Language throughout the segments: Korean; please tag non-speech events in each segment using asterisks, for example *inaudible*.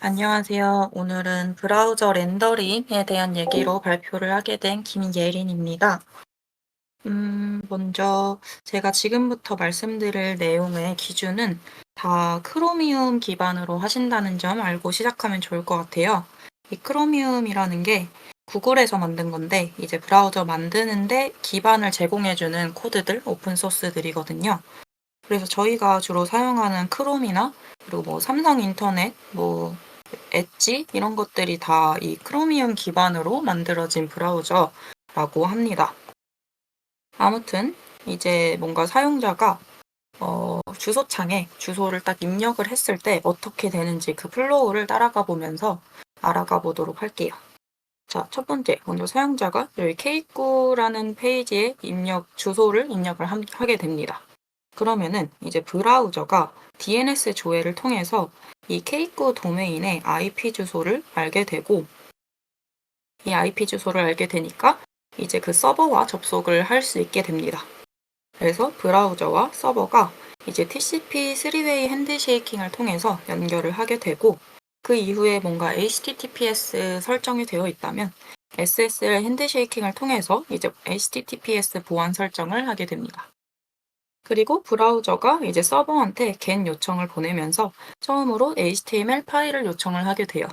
안녕하세요. 오늘은 브라우저 렌더링에 대한 얘기로 발표를 하게 된 김예린입니다. 음, 먼저 제가 지금부터 말씀드릴 내용의 기준은 다 크로미움 기반으로 하신다는 점 알고 시작하면 좋을 것 같아요. 이 크로미움이라는 게 구글에서 만든 건데 이제 브라우저 만드는데 기반을 제공해주는 코드들, 오픈소스들이거든요. 그래서 저희가 주로 사용하는 크롬이나 그리고 뭐 삼성 인터넷, 뭐 엣지 이런 것들이 다 이 크로미움 기반으로 만들어진 브라우저라고 합니다. 아무튼 이제 뭔가 사용자가 어, 주소창에 주소를 딱 입력을 했을 때 어떻게 되는지 그 플로우를 따라가 보면서 알아가 보도록 할게요. 자, 첫 번째, 먼저 사용자가 여기 K9라는 페이지에 입력, 주소를 입력을 함- 하게 됩니다. 그러면은 이제 브라우저가 DNS 조회를 통해서 이 K9 도메인의 IP 주소를 알게 되고 이 IP 주소를 알게 되니까 이제 그 서버와 접속을 할 수 있게 됩니다. 그래서 브라우저와 서버가 이제 TCP 3웨이 핸드쉐이킹을 통해서 연결을 하게 되고 그 이후에 뭔가 HTTPS 설정이 되어 있다면 SSL 핸드쉐이킹을 통해서 이제 HTTPS 보안 설정을 하게 됩니다. 그리고 브라우저가 이제 서버한테 get 요청을 보내면서 처음으로 HTML 파일을 요청을 하게 돼요.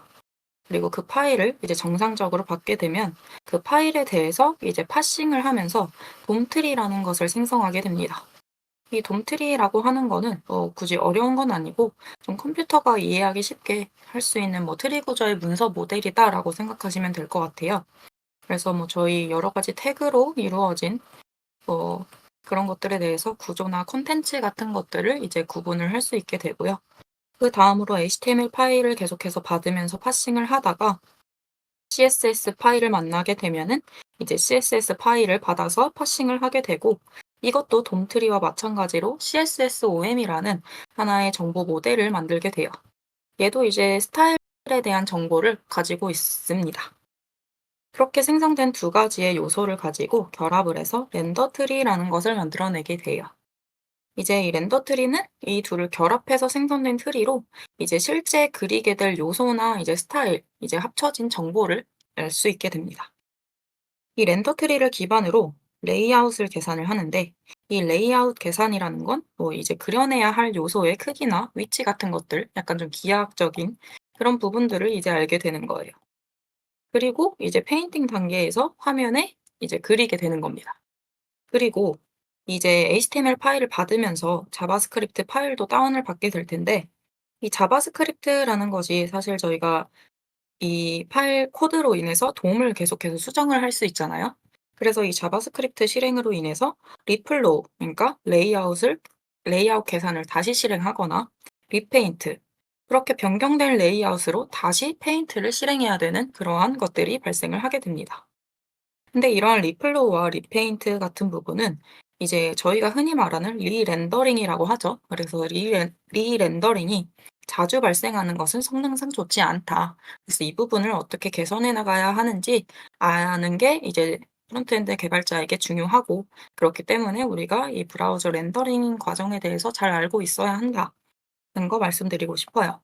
그리고 그 파일을 이제 정상적으로 받게 되면 그 파일에 대해서 이제 파싱을 하면서 돔트리라는 것을 생성하게 됩니다. 이 돔트리라고 하는 거는 뭐 굳이 어려운 건 아니고 좀 컴퓨터가 이해하기 쉽게 할 수 있는 뭐 트리 구조의 문서 모델이다라고 생각하시면 될 것 같아요. 그래서 뭐 저희 여러 가지 태그로 이루어진 뭐 그런 것들에 대해서 구조나 컨텐츠 같은 것들을 이제 구분을 할 수 있게 되고요. 그 다음으로 HTML 파일을 계속해서 받으면서 파싱을 하다가 CSS 파일을 만나게 되면은 이제 CSS 파일을 받아서 파싱을 하게 되고 이것도 돔트리와 마찬가지로 CSSOM이라는 하나의 정보 모델을 만들게 돼요. 얘도 이제 스타일에 대한 정보를 가지고 있습니다. 그렇게 생성된 두 가지의 요소를 가지고 결합을 해서 렌더 트리라는 것을 만들어내게 돼요. 이제 이 렌더 트리는 이 둘을 결합해서 생성된 트리로 이제 실제 그리게 될 요소나 이제 스타일, 이제 합쳐진 정보를 알 수 있게 됩니다. 이 렌더 트리를 기반으로 레이아웃을 계산을 하는데 이 레이아웃 계산이라는 건 뭐 이제 그려내야 할 요소의 크기나 위치 같은 것들, 약간 좀 기하학적인 그런 부분들을 이제 알게 되는 거예요. 그리고 이제 페인팅 단계에서 화면에 이제 그리게 되는 겁니다. 그리고 이제 HTML 파일을 받으면서 자바스크립트 파일도 다운을 받게 될 텐데 이 자바스크립트라는 것이 사실 저희가 이 파일 코드로 인해서 도움을 계속해서 수정을 할 수 있잖아요. 그래서 이 자바스크립트 실행으로 인해서 리플로 그러니까 레이아웃을 레이아웃 계산을 다시 실행하거나 리페인트 그렇게 변경된 레이아웃으로 다시 페인트를 실행해야 되는 그러한 것들이 발생을 하게 됩니다. 근데 이러한 리플로우와 리페인트 같은 부분은 이제 저희가 흔히 말하는 리렌더링이라고 하죠. 그래서 리렌, 리렌더링이 자주 발생하는 것은 성능상 좋지 않다. 그래서 이 부분을 어떻게 개선해 나가야 하는지 아는 게 이제 프론트엔드 개발자에게 중요하고 그렇기 때문에 우리가 이 브라우저 렌더링 과정에 대해서 잘 알고 있어야 한다는 거 말씀드리고 싶어요.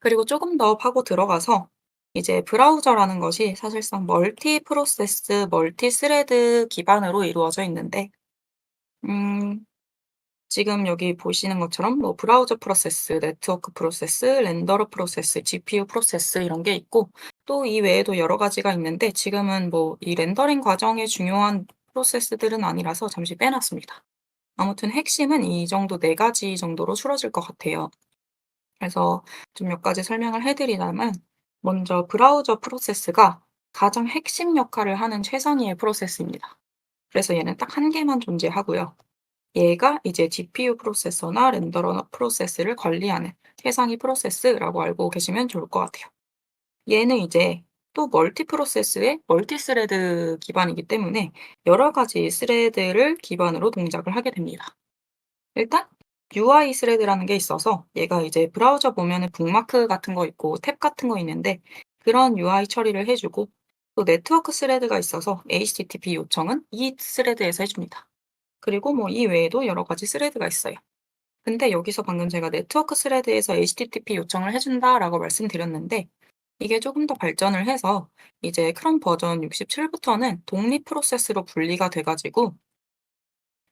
그리고 조금 더 파고 들어가서 이제 브라우저라는 것이 사실상 멀티 프로세스, 멀티 스레드 기반으로 이루어져 있는데 음, 지금 여기 보시는 것처럼 뭐 브라우저 프로세스, 네트워크 프로세스, 렌더러 프로세스, GPU 프로세스 이런 게 있고 또 이 외에도 여러 가지가 있는데 지금은 뭐 이 렌더링 과정에 중요한 프로세스들은 아니라서 잠시 빼놨습니다. 아무튼 핵심은 이 정도 네 가지 정도로 추려질 것 같아요. 그래서 좀 몇 가지 설명을 해 드리자면 먼저 브라우저 프로세스가 가장 핵심 역할을 하는 최상위의 프로세스입니다. 그래서 얘는 딱한 개만 존재하고요. 얘가 이제 GPU 프로세서나 렌더러 프로세스를 관리하는 최상위 프로세스라고 알고 계시면 좋을 것 같아요. 얘는 이제 또 멀티 프로세스의 멀티 스레드 기반이기 때문에 여러 가지 스레드를 기반으로 동작을 하게 됩니다. 일단 UI 스레드라는 게 있어서 얘가 이제 브라우저 보면은 북마크 같은 거 있고 탭 같은 거 있는데 그런 UI 처리를 해주고 또 네트워크 스레드가 있어서 HTTP 요청은 이 스레드에서 해줍니다. 그리고 뭐 이 외에도 여러 가지 스레드가 있어요. 근데 여기서 방금 제가 네트워크 스레드에서 HTTP 요청을 해준다라고 말씀드렸는데 이게 조금 더 발전을 해서 이제 크롬 버전 67부터는 독립 프로세스로 분리가 돼 가지고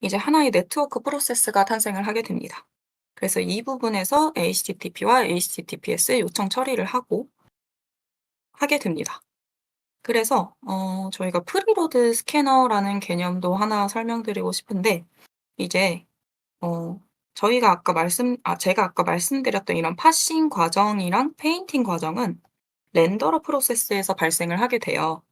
이제 하나의 네트워크 프로세스가 탄생을 하게 됩니다. 그래서 이 부분에서 HTTP와 HTTPS 요청 처리를 하고 하게 됩니다. 그래서 어 저희가 프리로드 스캐너라는 개념도 하나 설명드리고 싶은데 이제 어 저희가 아까 말씀 아 제가 아까 말씀드렸던 이런 파싱 과정이랑 페인팅 과정은 렌더러 프로세스에서 발생을 하게 돼요.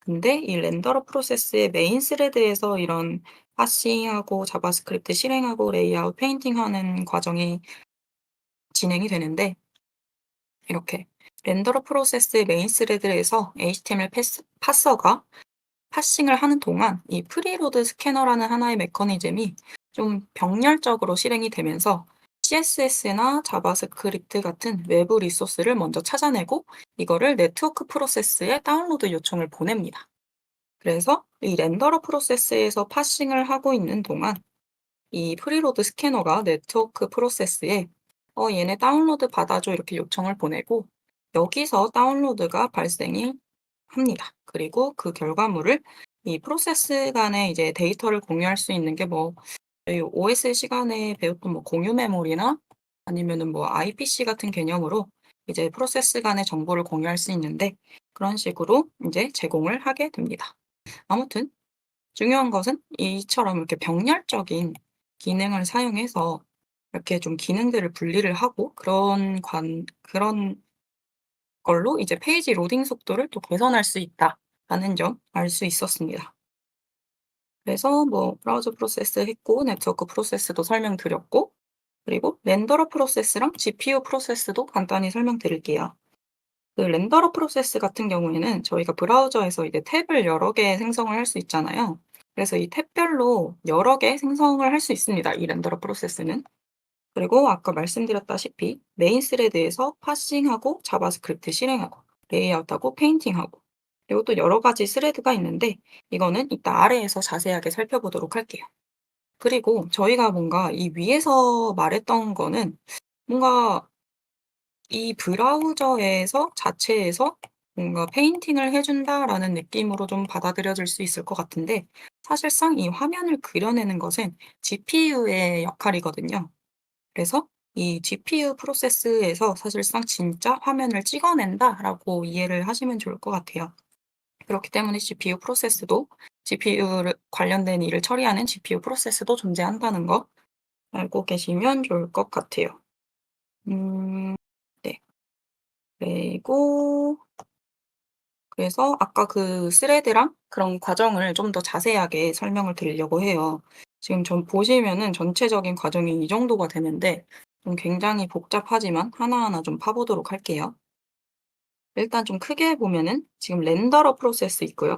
근데 이 렌더러 프로세스의 메인 스레드에서 이런 파싱하고 자바스크립트 실행하고 레이아웃, 페인팅하는 과정이 진행이 되는데 이렇게 렌더러 프로세스의 메인 스레드에서 HTML 패스, 파서가 파싱을 하는 동안 이 프리로드 스캐너라는 하나의 메커니즘이 좀 병렬적으로 실행이 되면서 CSS나 자바스크립트 같은 외부 리소스를 먼저 찾아내고 이거를 네트워크 프로세스에 다운로드 요청을 보냅니다. 그래서 이 렌더러 프로세스에서 파싱을 하고 있는 동안 이 프리로드 스캐너가 네트워크 프로세스에 어, 얘네 다운로드 받아줘 이렇게 요청을 보내고 여기서 다운로드가 발생이 합니다. 그리고 그 결과물을 이 프로세스 간에 이제 데이터를 공유할 수 있는 게 뭐 저희 OS 시간에 배웠던 뭐 공유 메모리나 아니면은 뭐 IPC 같은 개념으로 이제 프로세스 간의 정보를 공유할 수 있는데 그런 식으로 이제 제공을 하게 됩니다. 아무튼 중요한 것은 이처럼 이렇게 병렬적인 기능을 사용해서 이렇게 좀 기능들을 분리를 하고 그런 관 그런 걸로 이제 페이지 로딩 속도를 또 개선할 수 있다라는 점 알 수 있었습니다. 그래서 뭐 브라우저 프로세스 했고 네트워크 프로세스도 설명드렸고 그리고 렌더러 프로세스랑 GPU 프로세스도 간단히 설명드릴게요. 그 렌더러 프로세스 같은 경우에는 저희가 브라우저에서 이제 탭을 여러 개 생성을 할 수 있잖아요. 그래서 이 탭별로 여러 개 생성을 할 수 있습니다. 이 렌더러 프로세스는. 그리고 아까 말씀드렸다시피 메인 스레드에서 파싱하고 자바스크립트 실행하고 레이아웃하고 페인팅하고 그리고 또 여러 가지 스레드가 있는데 이거는 이따 아래에서 자세하게 살펴보도록 할게요. 그리고 저희가 뭔가 이 위에서 말했던 거는 뭔가 이 브라우저에서 자체에서 뭔가 페인팅을 해준다라는 느낌으로 좀 받아들여질 수 있을 것 같은데 사실상 이 화면을 그려내는 것은 GPU의 역할이거든요. 그래서 이 GPU 프로세스에서 사실상 진짜 화면을 찍어낸다라고 이해를 하시면 좋을 것 같아요. 그렇기 때문에 CPU 프로세스도 GPU 관련된 일을 처리하는 GPU 프로세스도 존재한다는 거 알고 계시면 좋을 것 같아요. 음, 네. 그리고 그래서 아까 그 스레드랑 그런 과정을 좀 더 자세하게 설명을 드리려고 해요. 지금 좀 보시면은 전체적인 과정이 이 정도가 되는데 좀 굉장히 복잡하지만 하나하나 좀 파보도록 할게요. 일단 좀 크게 보면은 지금 렌더러 프로세스 있고요.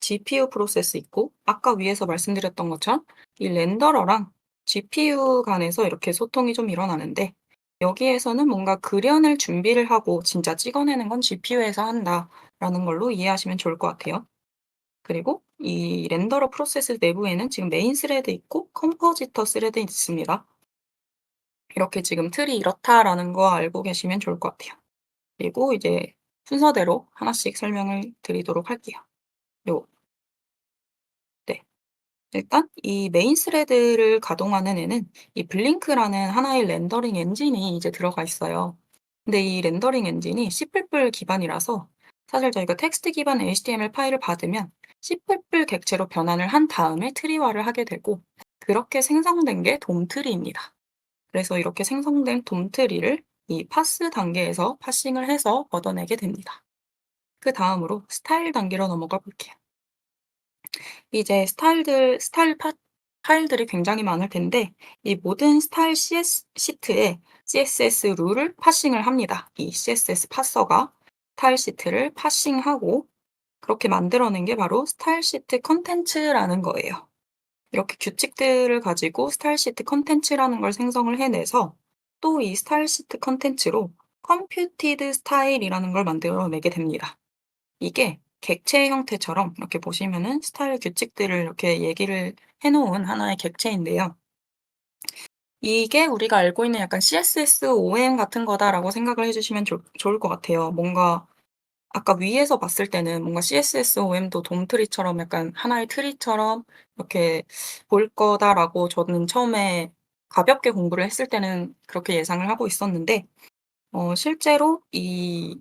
GPU 프로세스 있고 아까 위에서 말씀드렸던 것처럼 이 렌더러랑 GPU 간에서 이렇게 소통이 좀 일어나는데 여기에서는 뭔가 그려낼 준비를 하고 진짜 찍어내는 건 GPU에서 한다라는 걸로 이해하시면 좋을 것 같아요. 그리고 이 렌더러 프로세스 내부에는 지금 메인 스레드 있고 컴포지터 스레드 있습니다. 이렇게 지금 틀이 이렇다라는 거 알고 계시면 좋을 것 같아요. 그리고 이제 순서대로 하나씩 설명을 드리도록 할게요. 요. 네. 일단 이 메인 스레드를 가동하는 애는 이 블링크라는 하나의 렌더링 엔진이 이제 들어가 있어요. 근데 이 렌더링 엔진이 C++ 기반이라서 사실 저희가 텍스트 기반 HTML 파일을 받으면 C++ 객체로 변환을 한 다음에 트리화를 하게 되고 그렇게 생성된 게 돔트리입니다. 그래서 이렇게 생성된 돔트리를 이 파스 단계에서 파싱을 해서 얻어내게 됩니다. 그 다음으로 스타일 단계로 넘어가 볼게요. 이제 스타일들, 스타일 파, 파일들이 굉장히 많을 텐데 이 모든 스타일 CS 시트에 CSS 룰을 파싱을 합니다. 이 CSS 파서가 스타일 시트를 파싱하고 그렇게 만들어낸 게 바로 스타일 시트 컨텐츠라는 거예요. 이렇게 규칙들을 가지고 스타일 시트 컨텐츠라는 걸 생성을 해내서 또 이 스타일 시트 컨텐츠로 컴퓨티드 스타일이라는 걸 만들어내게 됩니다. 이게 객체 형태처럼 이렇게 보시면은 스타일 규칙들을 이렇게 얘기를 해놓은 하나의 객체인데요. 이게 우리가 알고 있는 약간 CSS/OM 같은 거다라고 생각을 해 주시면 좋 좋을 것 같아요. 뭔가 아까 위에서 봤을 때는 뭔가 CSS/OM도 돔 트리처럼 약간 하나의 트리처럼 이렇게 보일 거다라고 저는 처음에 가볍게 공부를 했을 때는 그렇게 예상을 하고 있었는데 어 실제로 이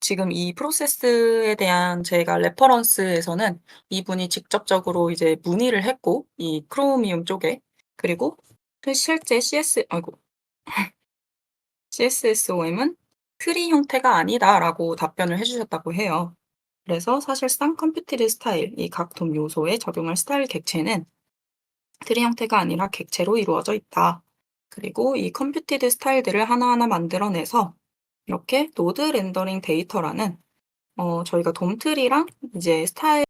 지금 이 프로세스에 대한 제가 레퍼런스에서는 이분이 직접적으로 이제 문의를 했고 이 크로미움 쪽에 그리고 그 실제 CS 아이고 *clears throat* CSSOM은 트리 형태가 아니다라고 답변을 해 주셨다고 해요. 그래서 사실상 컴퓨티드 스타일, 이 각 돔 요소에 적용할 스타일 객체는 트리 형태가 아니라 객체로 이루어져 있다. 그리고 이 컴퓨티드 스타일들을 하나하나 만들어내서 이렇게 노드 렌더링 데이터라는 어 저희가 돔 트리랑 이제 스타일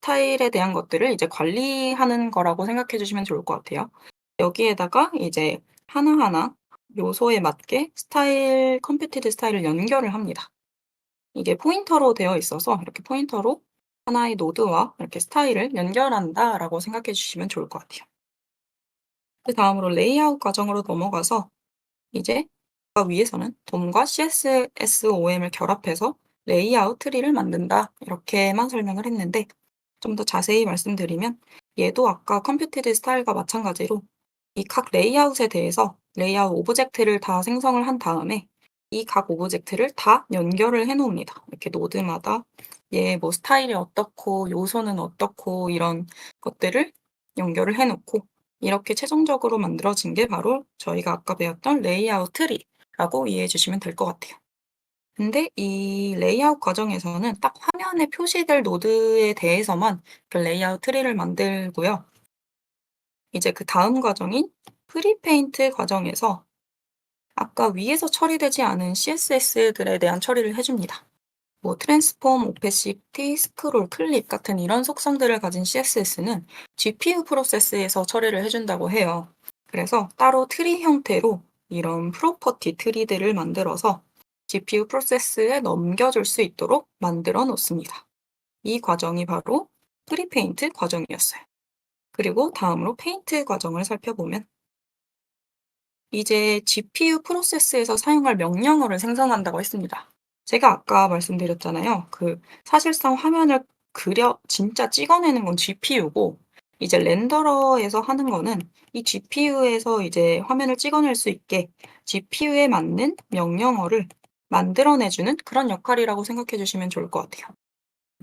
스타일에 대한 것들을 이제 관리하는 거라고 생각해 주시면 좋을 것 같아요. 여기에다가 이제 하나하나 요소에 맞게 스타일 컴퓨티드 스타일을 연결을 합니다. 이게 포인터로 되어 있어서 이렇게 포인터로 하나의 노드와 이렇게 스타일을 연결한다라고 생각해 주시면 좋을 것 같아요. 그 다음으로 레이아웃 과정으로 넘어가서 이제 아까 위에서는 돔과 CSS/OM을 결합해서 레이아웃 트리를 만든다 이렇게만 설명을 했는데 좀 더 자세히 말씀드리면 얘도 아까 컴퓨티드 스타일과 마찬가지로 이 각 레이아웃에 대해서 레이아웃 오브젝트를 다 생성을 한 다음에 이 각 오브젝트를 다 연결을 해 놓습니다. 이렇게 노드마다 얘 뭐 스타일이 어떻고 요소는 어떻고 이런 것들을 연결을 해 놓고 이렇게 최종적으로 만들어진 게 바로 저희가 아까 배웠던 레이아웃 트리라고 이해해 주시면 될 것 같아요. 근데 이 레이아웃 과정에서는 딱 화면에 표시될 노드에 대해서만 그 레이아웃 트리를 만들고요. 이제 그 다음 과정인 프리페인트 과정에서 아까 위에서 처리되지 않은 CSS들에 대한 처리를 해 줍니다. 뭐 트랜스폼, 오페시티, 스크롤, 클립 같은 이런 속성들을 가진 CSS는 GPU 프로세스에서 처리를 해 준다고 해요. 그래서 따로 트리 형태로 이런 프로퍼티 트리들을 만들어서 GPU 프로세스에 넘겨줄 수 있도록 만들어 놓습니다. 이 과정이 바로 프리페인트 과정이었어요. 그리고 다음으로 페인트 과정을 살펴보면 이제 GPU 프로세스에서 사용할 명령어를 생성한다고 했습니다. 제가 아까 말씀드렸잖아요. 그 사실상 화면을 그려 진짜 찍어내는 건 GPU고 이제 렌더러에서 하는 거는 이 GPU에서 이제 화면을 찍어낼 수 있게 GPU에 맞는 명령어를 만들어내 주는 그런 역할이라고 생각해 주시면 좋을 것 같아요.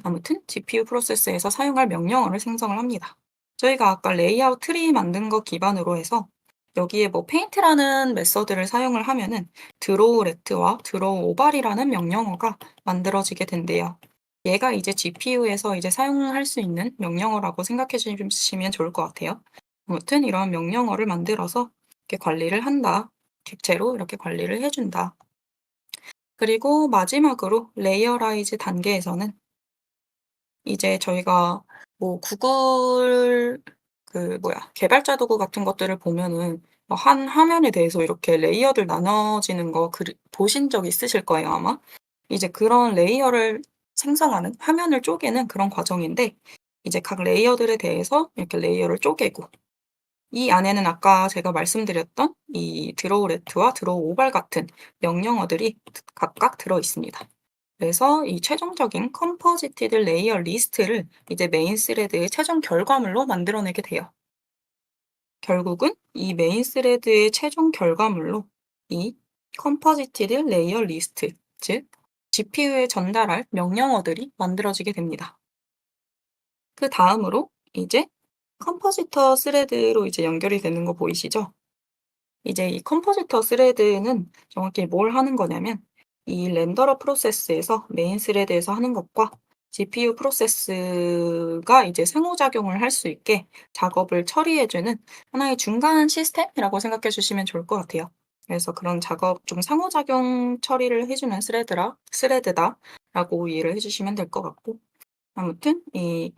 아무튼 GPU 프로세스에서 사용할 명령어를 생성을 합니다. 저희가 아까 레이아웃 트리 만든 거 기반으로 해서 여기에 뭐 페인트라는 메서드를 사용을 하면은 드로우 레트와 드로우 오발이라는 명령어가 만들어지게 된대요. 얘가 이제 GPU에서 이제 사용할 수 있는 명령어라고 생각해 주시면 좋을 것 같아요. 아무튼 이러한 명령어를 만들어서 이렇게 관리를 한다. 객체로 이렇게 관리를 해 준다. 그리고 마지막으로 레이어라이즈 단계에서는 이제 저희가 뭐 구글 그 뭐야 개발자 도구 같은 것들을 보면은 어한 화면에 대해서 이렇게 레이어들 나눠지는 거 그리 보신 적 있으실 거예요 아마. 이제 그런 레이어를 생성하는 화면을 쪼개는 그런 과정인데 이제 각 레이어들에 대해서 이렇게 레이어를 쪼개고 이 안에는 아까 제가 말씀드렸던 이 드로우 레트와 드로우 오발 같은 명령어들이 각각 들어 있습니다. 그래서 이 최종적인 컴포지티드 레이어 리스트를 이제 메인 스레드의 최종 결과물로 만들어내게 돼요. 결국은 이 메인 스레드의 최종 결과물로 이 컴포지티드 레이어 리스트, 즉 GPU에 전달할 명령어들이 만들어지게 됩니다. 그 다음으로 이제 컴포지터 스레드로 이제 연결이 되는 거 보이시죠? 이제 이 컴포지터 스레드는 정확히 뭘 하는 거냐면 이 렌더러 프로세스에서 메인 스레드에서 하는 것과 GPU 프로세스가 이제 상호작용을 할 수 있게 작업을 처리해 주는 하나의 중간 시스템이라고 생각해 주시면 좋을 것 같아요. 그래서 그런 작업 좀 상호작용 처리를 해 주는 스레드라 스레드다라고 이해를 해 주시면 될 것 같고 아무튼 이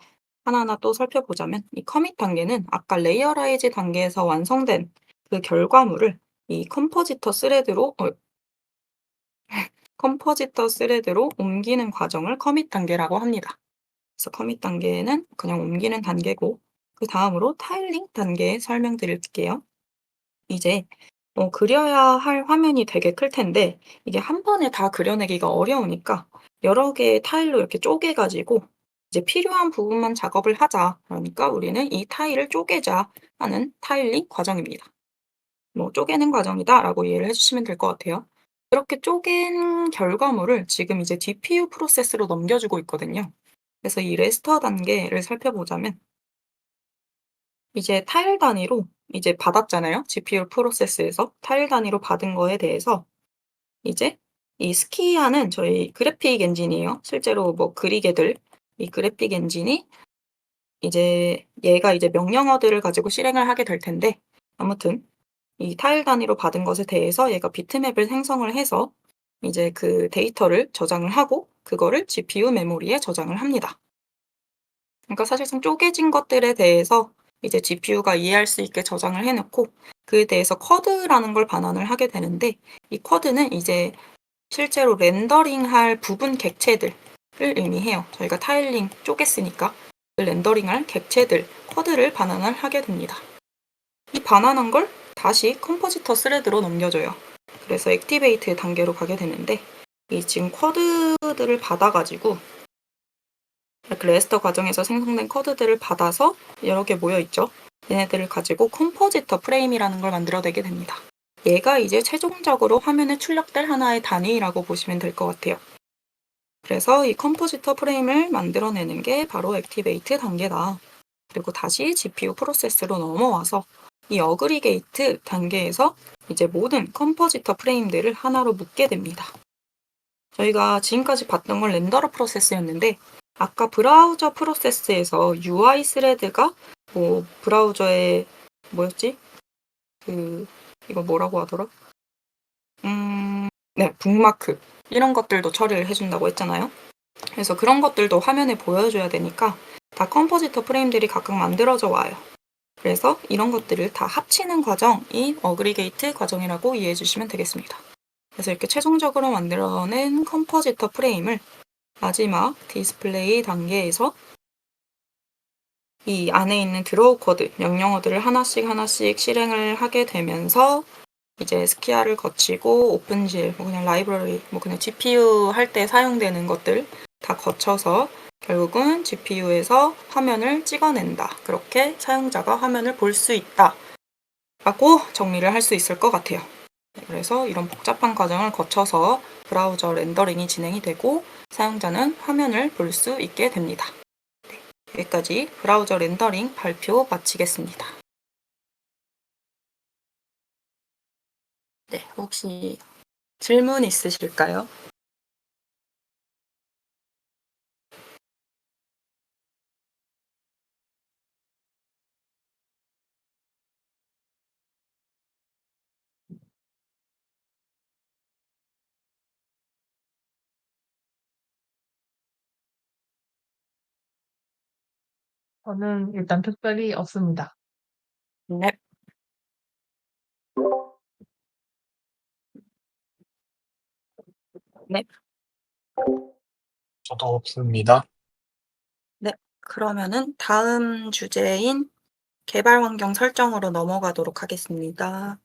하나하나 또 살펴보자면 이 커밋 단계는 아까 레이어라이즈 단계에서 완성된 그 결과물을 이 컴포지터 스레드로 어 컴포지터 스레드로 옮기는 과정을 커밋 단계라고 합니다. 그래서 커밋 단계는 그냥 옮기는 단계고 그 다음으로 타일링 단계 설명드릴게요. 이제 어, 그려야 할 화면이 되게 클 텐데 이게 한 번에 다 그려내기가 어려우니까 여러 개의 타일로 이렇게 쪼개가지고 이제 필요한 부분만 작업을 하자. 그러니까 우리는 이 타일을 쪼개자 하는 타일링 과정입니다. 뭐 쪼개는 과정이다라고 이해를 해주시면 될 것 같아요. 이렇게 쪼갠 결과물을 지금 이제 DPU 프로세스로 넘겨주고 있거든요. 그래서 이 레스터 단계를 살펴보자면 이제 타일 단위로 이제 받았잖아요. GPU 프로세스에서 타일 단위로 받은 거에 대해서 이제 이 스키아는 저희 그래픽 엔진이에요. 실제로 뭐 그리게들 이 그래픽 엔진이 이제 얘가 이제 명령어들을 가지고 실행을 하게 될 텐데 아무튼 이 타일 단위로 받은 것에 대해서 얘가 비트맵을 생성을 해서 이제 그 데이터를 저장을 하고 그거를 GPU 메모리에 저장을 합니다. 그러니까 사실상 쪼개진 것들에 대해서 이제 GPU가 이해할 수 있게 저장을 해놓고 그에 대해서 쿼드라는 걸 반환을 하게 되는데 이 쿼드는 이제 실제로 렌더링할 부분 객체들을 의미해요. 저희가 타일링 쪼갰으니까 그 렌더링할 객체들, 쿼드를 반환을 하게 됩니다. 이 반환한 걸 다시 컴포지터 스레드로 넘겨줘요. 그래서 액티베이트 단계로 가게 되는데 이 지금 쿼드들을 받아가지고 레스터 과정에서 생성된 쿼드들을 받아서 여러 개 모여 있죠. 얘네들을 가지고 컴포지터 프레임이라는 걸 만들어내게 됩니다. 얘가 이제 최종적으로 화면에 출력될 하나의 단위라고 보시면 될 것 같아요. 그래서 이 컴포지터 프레임을 만들어내는 게 바로 액티베이트 단계다. 그리고 다시 GPU 프로세스로 넘어와서 이 어그리 게이트 단계에서 이제 모든 컴포지터 프레임들을 하나로 묶게 됩니다. 저희가 지금까지 봤던 건 렌더러 프로세스였는데 아까 브라우저 프로세스에서 UI 스레드가 뭐 브라우저에 뭐였지? 그 이거 뭐라고 하더라? 음, 네, 북마크 이런 것들도 처리를 해준다고 했잖아요. 그래서 그런 것들도 화면에 보여줘야 되니까 다 컴포지터 프레임들이 각각 만들어져 와요. 그래서 이런 것들을 다 합치는 과정이 어그리게이트 과정이라고 이해해 주시면 되겠습니다. 그래서 이렇게 최종적으로 만들어낸 컴포지터 프레임을 마지막 디스플레이 단계에서 이 안에 있는 드로우 코드, 명령어들을 하나씩 하나씩 실행을 하게 되면서 이제 스키아를 거치고 오픈질, 뭐 그냥 라이브러리, 뭐 그냥 GPU 할 때 사용되는 것들 다 거쳐서 결국은 GPU에서 화면을 찍어낸다. 그렇게 사용자가 화면을 볼 수 있다. 라고 정리를 할 수 있을 것 같아요. 네, 그래서 이런 복잡한 과정을 거쳐서 브라우저 렌더링이 진행이 되고 사용자는 화면을 볼 수 있게 됩니다. 네, 여기까지 브라우저 렌더링 발표 마치겠습니다. 네, 혹시 질문 있으실까요? 저는 일단 특별히 없습니다. 네. 네. 저도 없습니다. 네. 그러면은 다음 주제인 개발 환경 설정으로 넘어가도록 하겠습니다.